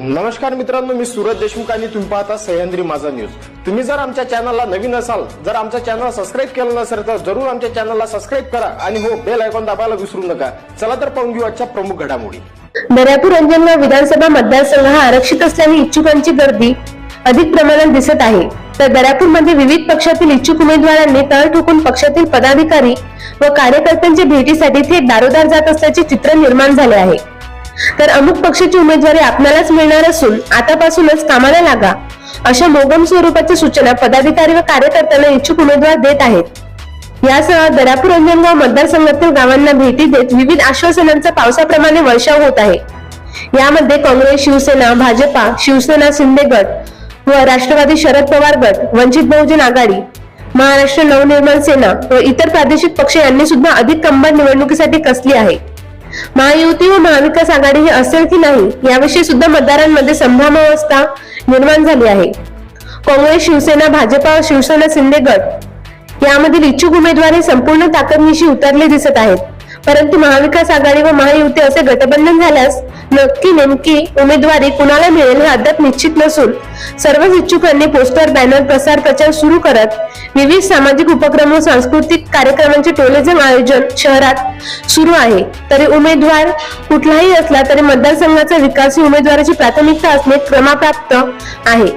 नमस्कार मित्रांनो मी सुरज देशमुख आणि तुम्ही पाहता सह्याद्री माझा न्यूज तुम्ही जर आमच्या चॅनलला नवीन असाल जर आमच्या चॅनल सबस्क्राईब केलं नसेल तर जरूर आमच्या चॅनलला सबस्क्राईब करा आणि हो बेल आयकॉन दाबायला विसरू नका. चला तर पाहून घेऊ आजच्या प्रमुख घडामोडी. दर्यापूर अंजनगाव विधानसभा मतदारसंघ हा आरक्षित असल्याने इच्छुकांची गर्दी अधिक प्रमाणात दिसत आहे. तर दर्यापूरमध्ये विविध पक्षातील इच्छुक उमेदवारांनी तळ ठोकून पक्षातील पदाधिकारी व कार्यकर्त्यांच्या भेटीसाठी थेट दारोदार जात असल्याचे चित्र निर्माण झाले आहे. तर अमुक पक्षाची उमेदवारी आपल्यालाच मिळणार असून आतापासूनच कामाला लागा. अशा मोगम स्वरूपाच्या सूचना पदाधिकारी व कार्यकर्त्यांना इच्छुक उमेदवार देत आहेत. यासह दरापूर अंजनगाव मतदारसंघातील गावांना भेटी देत विविध आश्वासनांचा पावसाप्रमाणे वर्षाव होत आहे. यामध्ये काँग्रेस शिवसेना भाजपा शिवसेना शिंदे गट व राष्ट्रवादी शरद पवार गट वंचित बहुजन आघाडी महाराष्ट्र नवनिर्माण सेना व इतर प्रादेशिक पक्ष यांनी सुद्धा अधिक कंबर निवडणुकीसाठी कसली आहे. महायुती व महाविकास आघाडी हे असेल की नाही याविषयी सुद्धा मतदारांमध्ये संभ्रमावस्था निर्माण झाली आहे. काँग्रेस शिवसेना भाजपा व शिवसेना शिंदे गट यामधील इच्छुक उमेदवार हे संपूर्ण ताकदनिशी उतरले दिसत आहेत. परंतु महाविकास आघाडी व महायुती असे गठबंधन झाल्यास नक्की नेमकी उमेदवारी कुणाला मिळेल हे अद्याप निश्चित नसून सर्वच इच्छुकांनी पोस्टर बॅनर प्रसार प्रचार सुरू करत विविध सामाजिक उपक्रम व सांस्कृतिक कार्यक्रमांचे टोलेजम आयोजन शहरात सुरू आहे. तरी उमेदवार कुठलाही असला तरी मतदारसंघाचा विकास ही उमेदवाराची प्राथमिकता असणे क्रमाप्राप्त आहे.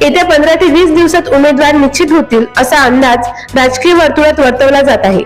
येत्या पंधरा ते वीस दिवसात उमेदवार निश्चित होतील असा अंदाज राजकीय वर्तुळात वर्तवला जात आहे.